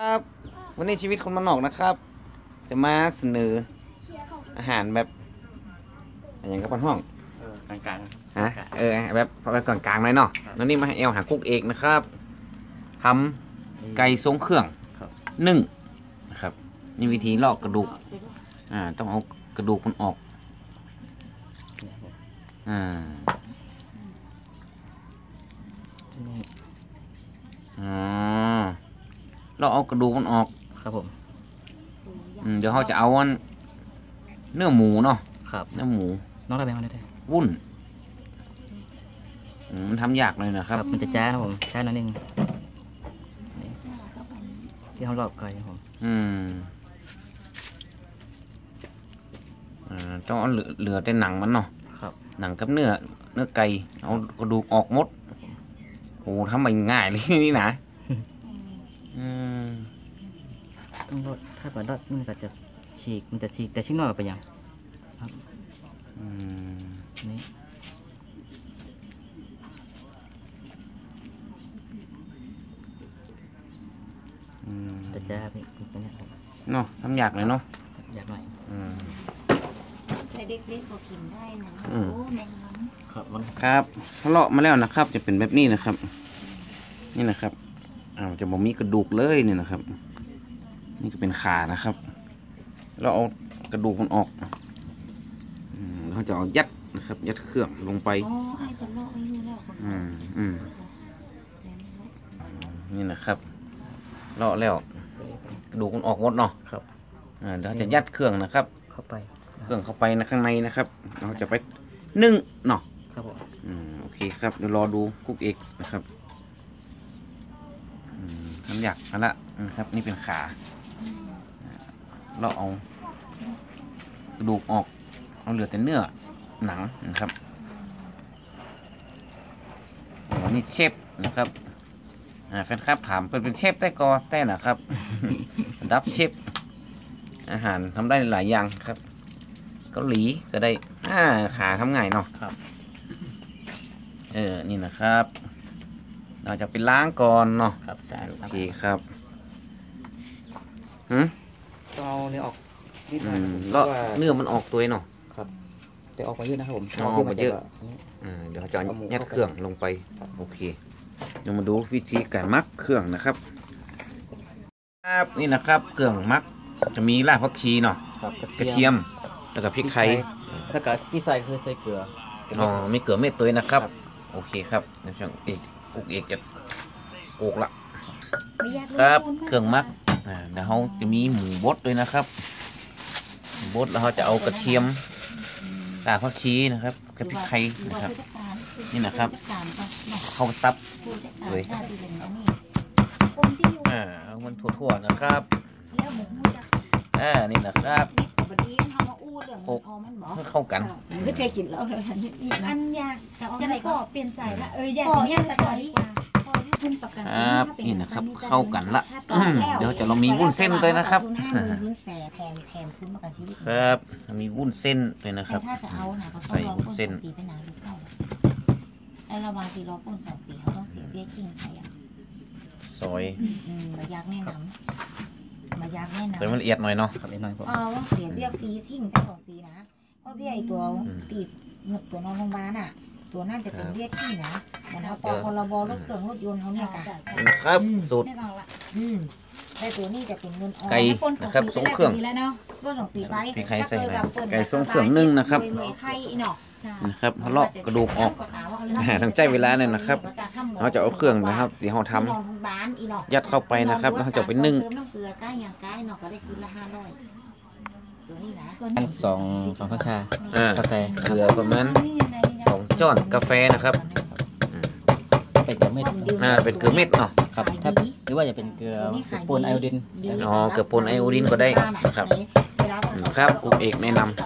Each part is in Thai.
ครับวันนี้ชีวิตคนมานนอกนะครับ จะมาเสนออาหารแบบอะไรอย่างกับพันห้องเออกลางฮะเออแบบแบบกลางๆหน่อยเนาะแล้วนี่มาให้เอลหาคุกเอกนะครับทๆำไก่ทรงเครื่องครับนึ่งนะครับนี่วิธีลอกกระดูกอ่าต้องเอากระดูกมันออกอ่านี่อ๋อ เราเอากระดูกมันออก ครับผม อืมเดี๋ยวเขาจะเอาอันเนื้อหมูเนาะครับ เนื้อหมูน้องได้ไหมมาได้ได้วุ่นอืมมันทำยากเลยนะครับ มันจะจ้าครับผมจ้าหนั่นเองนี่ที่เขาหลอกไก่ครับผม อืมอ่าต้องเอาเหลือเหลือแต่หนังมันเนาะครับ หนังกับเนื้อเนื้อไก่เอากระดูกออกหมดโอ้ทำมันง่ายเลยนี่นะ อืม ต้องรดถ้าเปิดรดมันก็จะฉีกมันจะฉีกแต่ชิ้นน้อยกว่าไปยังอืมนี่อืมจะจ้าพี่เป็นเนี่ยครับเนาะทำยากเลยเนาะอยากหน่อยอืมแต่เด็กๆก็กินได้นะอืม โอ้แมงมันครับมันครับทะเลาะมาแล้วนะครับ จะเป็นแบบนี้นะครับ นี่นะครับอ้าวจะบ่มีกระดูกเลยนี่นะครับ นี่ก็เป็นขานะครับ เราเอากระดูกมันออกอืมเราจะเอายัดนะครับ ยัดเครื่องลงไปอ๋อไอ้คนเลาะไว้อยู่แล้วคนอืเลาะมอืมนี่นะครับเลาะแล้วกระดูกมันออกหมดเนาะครับอ่าเดี๋ยวเราจะยัดเครื่องนะครับ เข้าไป เครื่องเข้าไปในข้างในนะครับ เราจะไปนึ่งเนาะครับผมอืมโอเคครับเดี๋ยวรอดูคุกเอกนะครับอืมน้ำอยากมาละนะครับ นี่เป็นขา เราเอากระดูกออก เอาเหลือแต่เนื้อหนังนะครับโอ้นี่เชฟนะครับอ่าแฟนครับถามเป็นเป็นเชฟได้กอแต่นะครับ ดับเชฟอาหารทำได้หลายอย่างครับ เกาหลีก็ได้อ่าขาทำง่ายเนาะครับ เออนี่นะครับ เราจะไปล้างก่อนเนาะครับสารโอเคครับหืม ต้องเอาเนื้อออกนิดหอืน่อยมเพแล้วราะว่าเนื้อมันออกตัวเนาะครับเดี๋ยวออกมาเยอะนะครับผมเอาออกมาเยอะนนี้อ่าเดี๋ยวจะเอาหมูยัดเข้าไปเครื่องลงไปโอเค เดี๋ยวมาดูวิธีการมักเครื่องนะครับ ครับนี่นะครับเครื่องมักจะมีรากผักชีเนาะครับกระเทียมแล้วก็พริกไทยแล้วก็ที่ใส่คือใส่เกลืออ๋อมีเกลือเม็ดตัวนะครับ โอเคครับเดี๋ยวช่างเอกกุกเอกจะโกกละไม่ยากเลยครับณเครื่องมักอ่า เดี๋ยวเขาจะมีหมูบดด้วยนะครับหมูบดแล้วเขาจะเอากระเทียมกากผักชีนะครับกับพริกไทยหรือนะว่าครับผู้จัดการนี่นะครับผู้จัดการก็เนาะเข้าซับผู้จัดการเว้ยชาติเป็นอันนี้คนที่อยู่อ่าเอามันทั่วๆนะครับแล้วหมูมันจะอ่านี่นะครับนิดบดีมันทำมาอู้เรื่องโอ้พอมันบอกให้เข้ากันไม่เคยกินแล้วเลยนี่นี่อันะนอยากจะเอาจะไหนแล้วก็ก็เปลี่ยนใจละเอออยากก็จะเนี่ยยังแต่แต่ก่อนไหนดีกว่าพอยุ คุณประกันครับถ้าเป็นี่นะครับอัเข้ากันละถ้าอืมแล้วเดี๋ยวจะเรามีวุ้นเส้นด้วยนะครับณห้าหมื่นวุ้นแสแทนแทนคุณประกันชีวิตครับมีวุ้นเส้นด้วยนะคแต่รับถ้าจะเอานะก็ต้ใส่องรอวุ้นต้นเส้นสองปีไปนานหรือเปล่าไอ้ระหว่างที่รอต้นสองปีเขาต้องเสียเบี้ยกิ้งไปอะซอยอืมมายากแนะนำมายากแนะนำซอยมันละเอียดหน่อยเนาะครับนิดหน่อยผมอ๋อว่าเสียเบี้ยฟรีทิ้งไปสองปีนะเพราะเบี้ยไอตัวอืมติดตัวนอนโรงพยาบาลอะ ตัวน่าจะเป็นเบี้ยทิ้งนะแต่เอาต่อพรบรถเครื่องรถยนต์เขาเนี่ยกันนี่นะครับสูตร ไม่ต้องละอืมแต่ตัวนี้จะเป็นเงินออมไก่ปนสองนะครับปีทรงเครื่องได้แบบนี้แล้วเนาะต้นสองปีไปพริกไทยใส่อะไรถ้าเดแบบเปิดไก่ทรงเครื่องนึ่งนะครับ เมยไข่อีเนาะใช่นะครับเขาเลาะกระดูกออกหาทางใจเวลาเนี่ยนะครับ เราจะเอาเครื่องนะครับเดี๋ยวเราทำนอนโรงพยาบาลอีเนาะยัดเข้าไปนะครับแล้วเขาจะเอาไปนึ่ง เติมน้ำเกลือใกล้อย่างใกล้เนาะก็ได้คืนละห้าร้อยตัวนี้นะตัวอันี้นสองสองข้าวชาอ่า กาแฟเกลือประมาณ นี่ ยังไงนี่ยังไงสองจ้อนกาแฟนะครับอืมเป็นเกลือเม็ดอ่าเป็นเกลือเม็ดเนาะครับถ้าหรือว่าจะเป็นเกลือปูนไอโอดินอ๋อเกลือป่นไอโอดินก็ได้นะครับอืมครับกุ๊กเอกแนะนำ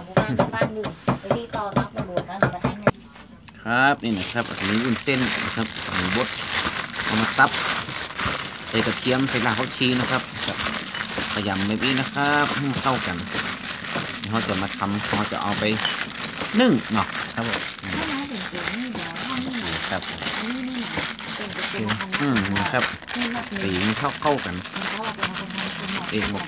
ครับนี่นะครับอันนี้วุ้นเส้นนะครับหมูบดเอามาซับใส่กระเทียมใส่รากผักชีนะครับขยำแบบนี้นะครับให้มันเข้ากันเดี๋ยวเราจะมาทำเราจะเอาไปนึ่งเนาะครับผม ครับอืมนะครับสีมันเข้าเข้ากันเองบอก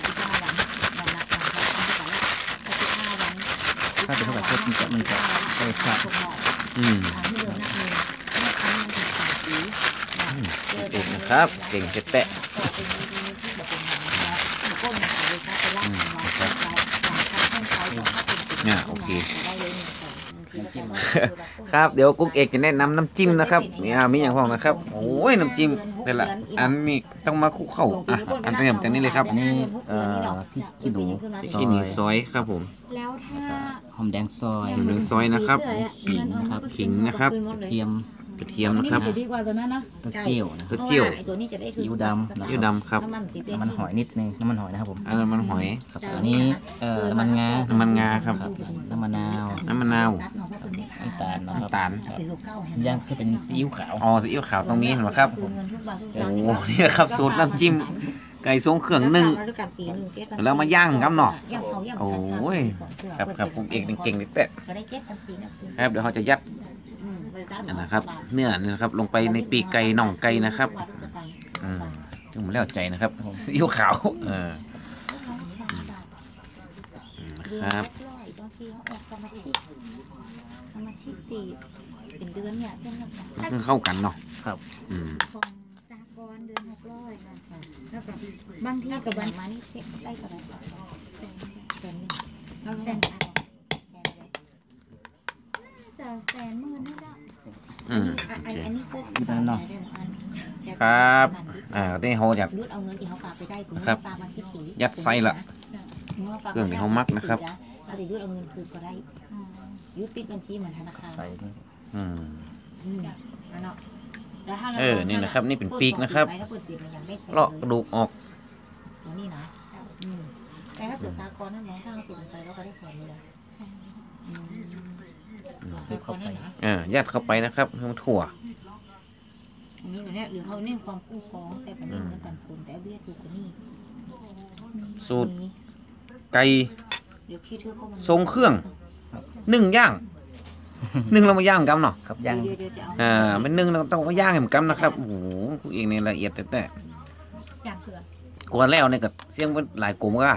ถ้าเป็นเท่ากับเพิ่มมันจะมันจะได้รสชาติอืม เก่งนะครับเก่งเจ็ดแตะอ่าโอเค ครับ เดี๋ยวกุ๊กเอกจะแนะนำน้ำจิ้มนะครับนี่อ่ามีอย่างพ้องนะครับ โอ้ยน้ำจิ้มแต่ละอันนี้ต้องมาคลุกเข้าอะอันเริ่มจากนี้เลยครับอันนี้เอ่อพริกขี้หนูที่นี่ซอยครับผมแล้วถ้าหอมแดงซอยหอมแดงซอยนะครับขิงนะครับขิงนะครับเทียมกระเทียมนะครับจะดีกว่าตัวนั้นเนาะเต้าเจี้ยวนะคเต้ารับเจี้ยวตัวนี้จะได้ซีอิ๊วดำนะครับซีอิ๊วดำครับน้ำมันหอยนิดนึงน้ำมันหอยนะครับผมอันนั้นมันหอยครับอันนี้เอ่อน้ำมันงาน้ำมันงาครับน้ำมะนาวน้ำมะนาวน้ำตาลนะครับน้ำตาล ครับย่างคือเป็นซีอิ๊วขาว อ๋อซีอิ๊วขาวตรงนี้เห็นไหมครับคือเงินทุกบาททุกสโอ้ตางค์โหนี่นะครับสูตรน้ำจิ้ม ไก่ทรงเครื่องนึ่ง แล้วมาย่างครับเนาะโอ้ย ครับครับกุ๊กเอกเก่งๆนิดแต่ก็ได้เจ็ดพันสี่นะคือครับเดี๋ยวเขาจะยัดอืมบริษัทนะครับ เนื้อนี่นะครับลงไปในปีกไก่น่องไก่นะครับอืมถึงมาแล้วใจนะครับซีอิ๊วขาวเอออืมครับบาง ทีเขาออกสมาชิกสมาชิกตีเป็นเดือนเนี่ยเช่นแบบเพิ่งเข้ากันเนาะครับ อืมของสากรณ์เดือนหกร้อยแล้วก็บางทีที่กักับบบัวันนมานี่เซ็ตได้กับอะไรแสนหนึ่งเราแสนแสนเลยจะแสนหมื่นนี่จ้ะอืมอันโอเค อันนี้ควบครับ อ่าที่เขาอยาก รูดเอาเงินที่เขาฝากไปได้สมมติครับฝากมาที่สียัดไส้ละเครื่องที่เขามักนะครับ เราจะรูดเอาเงินคืนก็ได้ยุดปิดบัญชีเหมือนธนาคารใส่นี่อืมอืมแล้วเนาะแล้วถ้าราเออนี่นะครับ นี่เป็นปีกนะครับเปิดเปิดปิดมันยังได้แสนเลาะกระดูกออกตัวนี้นะอืมแต่ถ้าเกิดสากลนั่นน้องถ้าเราปิดมันไปเราก็ได้แสนเลยอืมสากลนั่นนะเออยัดเข้าไปนะครับให้มันถั่ว อันนี้อยู่เนี่ยหรือเขาเน้นความคู่ครองแต่เป็นเรื่องเงินปันผลแต่เบี้ยถูกกว่านี้สูตร ไก่ เดี๋ยวคิดเถอะเพราะมันทรงเครื่องหนึ่งย่างหนึ่งเรามาย่างกันเนาะครับย่างเดี๋ยวเดี๋ยวจะเอาอ่าเป็นหนึ่งเราต้องมาย่างให้มันกันนะครับโอ้โหพวกเองในละเอียดแต่แต่อย่างเผื่อกวนแล้วเนี่ยก็เสียงมันหลายกลุ่มก็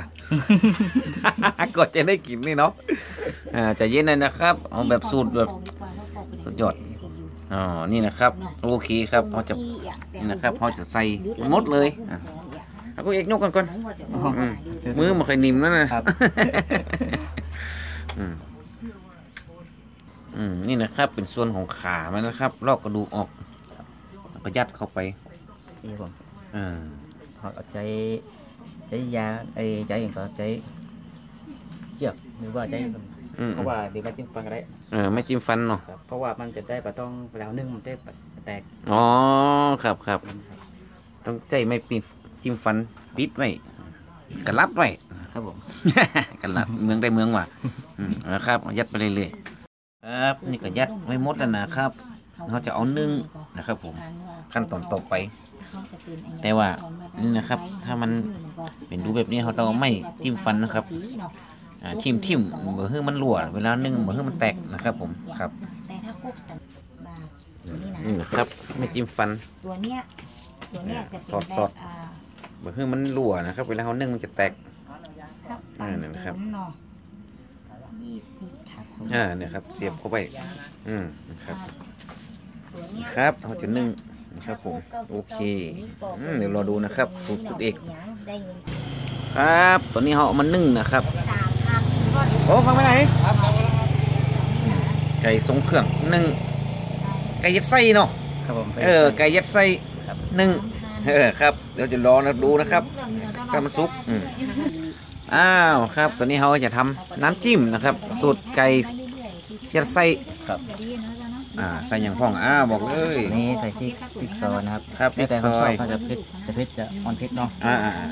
ก็จะได้กินนี่เนาะอ่าใจะเย็นเลยนะครับเอาแบบสูตรแบบสุดยอดอ๋อนี่นะครับ โอเคครับเขาจะนี่นะครับเขาจะใส่หมดเลยอะ เอาก็เอกยกกันก่อนอืมมือมันเคยนิ่มนั่นนะครับ อืมอืมนี่นะครับ เป็นส่วนของขามันนะครับลอกกระดูกออกแล้วก็ยัดเข้าไปนี่ผมอ่า họ có cháy cháy da ấy cháy có cháy trước nếu ว่า cháy อืมเพราะว่าดีมาจิ้มฟันก็ได้เออไม่จิ้มฟันเนาะครับเพราะว่ามันจะได้ปะต้องเวลานึ่งมันได้ปะแตกอ๋อครับครับต้องใจไม่ปีน จิ้มฟันปิดไว้กระลัดไว้ครับผมกระลัดเมืองได้เมืองว่ะอืมนะครับเอายัดไปเรื่อยๆครับนี่ก็ยัดไว้หมดแล้วนะครับเราจะเอานึ่งนะครับ ผมขั้นตอนต่อไป แต่ว่านี่นะครับ ถ้ามันเป็นดูแบบนี้เขาต้องเอาไม่จิ้มฟันนะครับอ่าทิ่มทิ่มเบอร์ให้มันรั่วเวลานึ่งเบอร์ให้มันแตกนะครับ ผมครับแต่ถ้าครบสันบาทตัวนี้นะนี่นะครับ ไม่จิ้มฟันตัวเนี้ยตัวเนี้ยจะเป็นสอดแบสอดบอ่าเบอร์ให้มันรั่วนะครับ เวลาเขานึ่งมันจะแตกถ้าอ่านั่นนะครับ เนาะยี่สิบทับอ่าเนี่ยครับ เสียบเข้าไป อืมนะครับ ตัวเนี้ยครับเขาจะนึ่งนะครับผม โอเคอืมเดี๋ยวรอดูนะครับ สูตรคุณเอก ได้เงินครับ ตอนนี้เขาเอามานึ่งนะครับ สามพันก็โอ้ฟังไปไหน ไก่ทรงเครื่องนึ่งไก่ยัดไส้เนาะครับผมเออ ไก่ยัดไส้นึ่ง เออครับเดี๋ยวจะรอนะดูนะครับถ้ามันสุกอืมอ้าวครับ ตอนนี้เขาจะทำน้ำจิ้มนะครับ สูตรไก่ยัดไส้ครับ อ่าใส่อย่างพ่องอ้าวบอกเลยอันนี้ใส่พริกพริกซอยนะครับครับพริกแต่คนซชออยบก็จะเผ็ดจะเผ็ดจะอ่อนเผ็ดเนาะอ่าอ่าอ่า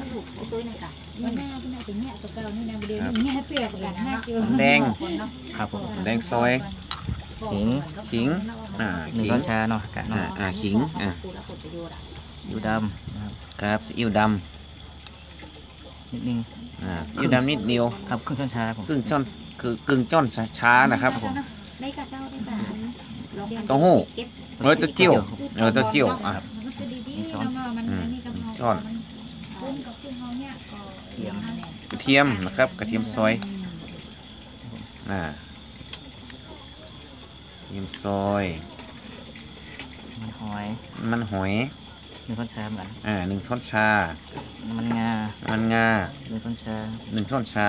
ตัวนี้ค่ะนี่หน้าที่ไหนตัวเนี้ยตัวเก่านี่นะเดี๋ยวนี้ให้เปรียบกันห้ากิโลแดงครับผมแดงซอยขิงขิงอ่าหนึ่งขิงช้อนชาเนาะกะอ่าเนาะอ่าขิงอ่า ยูดำนะครับครับซีอิ๊วดนิดนึงำอ่าซีอิ๊วดำนิดเดียวครับครึ่งช้อนชาครับผมครึ่งจ้อนคือกึ่งจ้อนช้าๆนะครับผม ได้กระเจ้าได้จ้าเต้าหู้ เออเต้าเจี้ยว เออเต้าเจี้ยวอ่ามันคือดีๆแล้วก็มันอันนี้ก็พอช้อนตัวนี้กับเครื่องเขาเนี่ยก็เทียมกระเทียมนะครับ กระเทียมซอยอ่ากระเทียมซอย มันหอย มันหอย หนึ่งช้อนชาเหมือนกันอ่าหนึ่งช้อนชา มันงา มันงาหนึ่งช้อนชาหนึ่งช้อนชา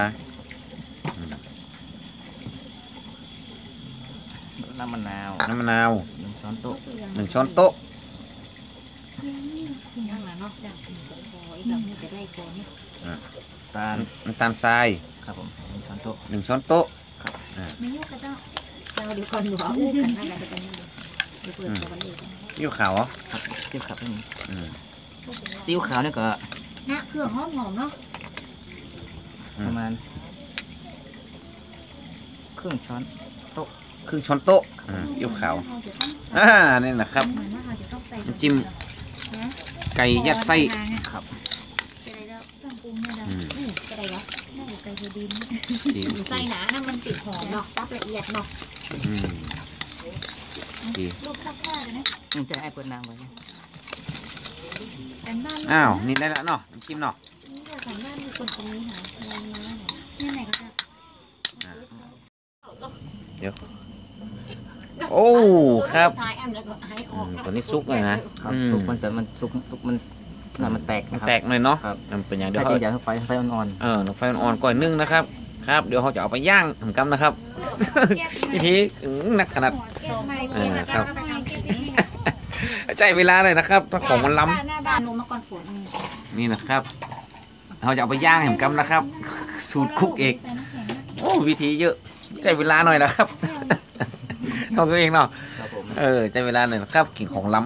อืมน้ำมะนาว น้ำมะนาวหนึ่งช้อนโต๊ะหนึ่งช้อนโต๊ะสิ่งนั้นล่ะเนาะจ้ะพออีกแบบนี้จะได้ก่อนนี่ตาลน้ำตาลทราย ครับผมหนึ่งช้อนโต๊ะหนึ่งช้อนโต๊ะไม่ยุ่งกับเจ้าเราเดี๋ยวก่อนหนูเอาอู้กันได้กันจะกันนี่เดี๋ยวเปิดตัว กันเลยยิ้วขาวเหรอครับซีอิ๊วขาวนี่อืมซีอิ๊วขาวเนี่ยก็นะเครื่องหอมหอมเนาะอืมประมาณครึ่งช้อนครึ่งช้อนโต๊ะอืมยิ้วขาวเราจะต้องอ่านี่นะครับเหมือนว่าเราจะต้องใส่น้ำจิ้มไก่ยัดไส้ครับจะได้แล้วเครื่องปรุงเนี่ยนะอืมอืมจะได้แล้วน่าจะไก่คือดินดีใส่หนานะมันติดหอมเนาะซับละเอียดเนาะอืมดี มันจะให้เปิดน้ำไว้นะแต่บ้านอ้าวนี่ได้แล้วเนาะน้ำจิ้มเนาะนี่ค่ะสันบ้านมีคนตรงนี้หาอะไรมาเนี่ยไหนก็จะอ่าเดี๋ยว โอ้ครับชายแอมแล้วก็ให้ออือกมตัวนี้ซุกเลยนะ ครับอืม ซุปมันจะมันซุปซุปมันน้ำมันแตกมันนะครับ แตกหน่อยเนาะครับ มันเป็นอย่างเดียวถ้าเขาจะอยากให้ไฟไฟอ่อนเออน้ำไฟอ่อนๆก่อนนึ่งนะครับ ครับ เดี๋ยวเขาจะเอาไปย่างถึงกำนะครับวิธีอื้อหนักขนาดเก็บไม้เอเก็บอครับไม้เก็บนี่ ใจเวลาเลยนะครับถ้าของมันล้หน้าบ้าบ้านนนมมาก่อนฝนำนี่นะครับเราจะเอาไปย่างถึงกำนะครับ สูตรคุกเอกโอ้วิธีเยอะ ใจเวลาหน่อยนะครับทำตัวเองเนาะๆครับผมเออใจเวลาหน่อยนะครับกินของล้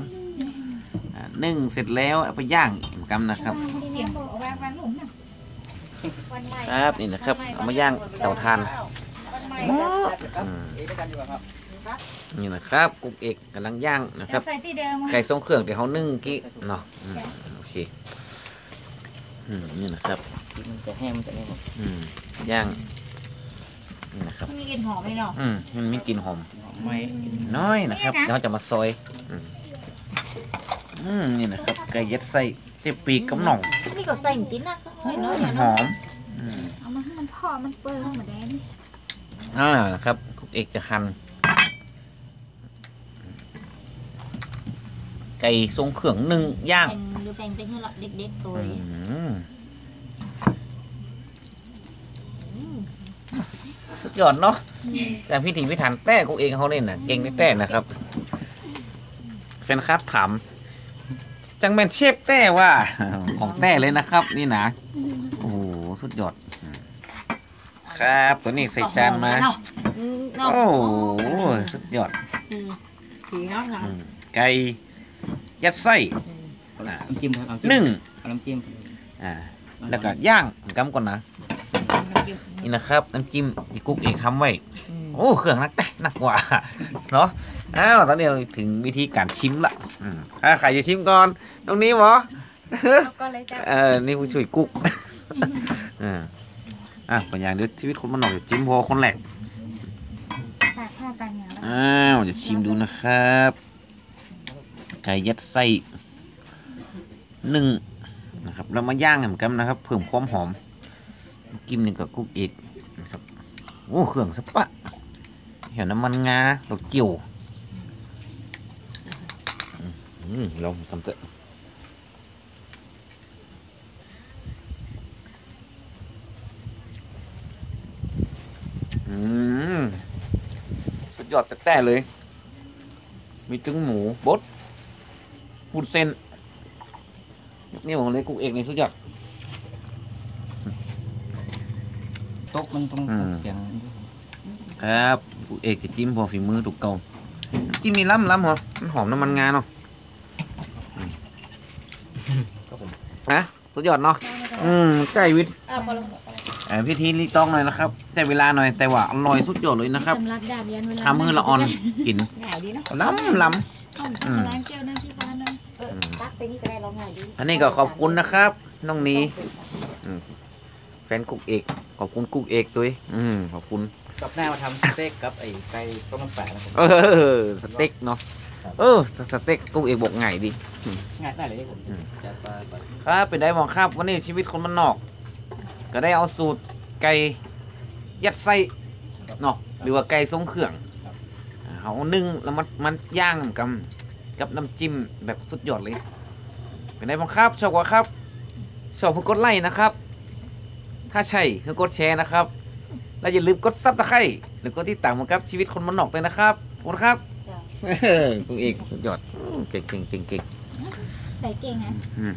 ำอ่านึ่งเสร็จแล้วเอาไปย่างถึงกำนะครับเสียงบอกเอาไว้วันหลุมน่ะวันใหม่ครับนี่นะครับเอามาย่างเตาถ่านวั นใหม่อืมนี่นะครับกุ๊กเอกกำลังย่างนะครับใส่ที่เดิมไก่ทรงเครื่องที่เขานึ่งกี้เนาะอืมโอเคอืมนี่นะครับมันจะแห้งมันจะนี่ผมอืมย่างนี่นะครับมันมีกลิ่นหอมไหมเนาะอืมมันมีกลิ่นหอมไม่น้อยนะครับเดี๋ยวเราจะมาซอยอืมอืมนี่นะครับไก่ยัดไส้เจ็บปีกกับหน่องนี่ก็ใส่หนึ่งชิ้นนะเฮ้ยเนาะเนี่ยหเนาะอมอืมเอามาให้มันพอมันเปื้อนเหมือนแดง อ่านะครับกุ๊กเอกจะหั่นไก่ทรงเครื่องหนึ่งย่างเป็นหรือเป็นเป็นให้เราเด็กๆตัวอืนี้มสุดยอดเนาะจากพิถีพิถันแต่กูเองเขาเล่นน่ะ เก่งในแต่นะครับ แฟนครับถามจังแมนเชฟแต่ว่า ของแต่เลยนะครับ นี่นะโอ้โหสุดยอดอืม ครับ ตัวนี้ใส่จานมาเนาะอืมเนาะโอ้โหสุดยอดอืมผีเนาะเนาะอืมไก่ยัดไส้อ่าน้ำจิ้มครับน้ำจิ้มนึ่งเอาน้ำจิ้มอ่าแล้วก็ย่างกำก่อนนะนี่นะครับน้ำจิ้มที่กุ๊กเองทำไว้โอ้เครื่องนักแต่หนักกว่าเนาะอ้าวตอนนี้เราถึงวิธีการชิมละอืมถ้าใครจะชิมก่อนตรงนี้หมอเอาก็เลยจะเออนี่ผู้ช่วยกุ๊กอ่า อะปัญญางเดี๋ยวชีวิตคนมันหนอกจะจิ้มพอคนแรกตากผ้ากันอย่างละอ้าวจะชิมดูนะครับไก่ยัดไส้หนึ่งนะครับแล้วมาย่างกันกันนะครับ เพิ่มความหอม กิมหนึ่งกับกุ๊กเอกนะครับโอ้เครื่องสปะเห็นน้ำมันงาดอกจิ๋วอืมลองทำเถอะ อืมสุดยอดแต่แต่เลย มีตึงหมูบดวุ้นเส้น นี่ผมเลยกุ๊กเอกในสุดยอด โต๊ะมันต้องอืม เสียงครับกุ๊กเอกจะจิ้มพอฝีมือถูกเกาน้ำจิ้มนี่ล้ำล้ำเหรอมันหอมน้ำมันงาเนาะอืมครับผมฮะสุดยอดเนาะอืมใกล้วิทย์เออพอเราเอ่อ พิธีรีตองหน่อยนะครับ แต่เวลาหน่อยแต่ว่าอร่อยสุดยอดเลยนะครับสำลักดาบยันเวลาทำมือละอ่อนกินง่ายดีเนาะล้ำล้ต้องอืมล้างเจลน้ำที่ฟ้าน้เออตักใส่นี่ก็ได้เราง่ายดีำอันนี้ก็ขอบคุณนะครับ น้องนีแฟนกุ๊กเอกขอบคุณกุ๊กเอกด้วยอืมขอบคุณกับหน้ามาทำสเต็กกับไอ้ไก่ต้มน้ำปลานะครับเออสเต็กเนาะเออสเต็กตู้เอกบอกง่ายดีง่ายได้เลยผมอืมจะไปไปครับเป็นได้มองครับวันนี้ชีวิตคนมันนอก ก็ได้เอาสูตรไก่ยัดไส้เนาะหรือว่าไก่ทรงเครื่องอ่าเอานึ่งแล้วมันมันย่างกับกับน้ำจิ้มแบบสุดยอดเลยเป็นได้บ้างครับชอบกว่าครับชอบเพื่อกดไลค์นะครับ ถ้าใช่คือกดแชร์นะครับ และอย่าลืมกดซับตะไคร้หรือกดติดตามมากับชีวิตคนมันนอกเลยนะครับขอบคุณครับคุณเอกสุดยอดเก่งเก่งเก่งเก่งใส่เก่งนะอืม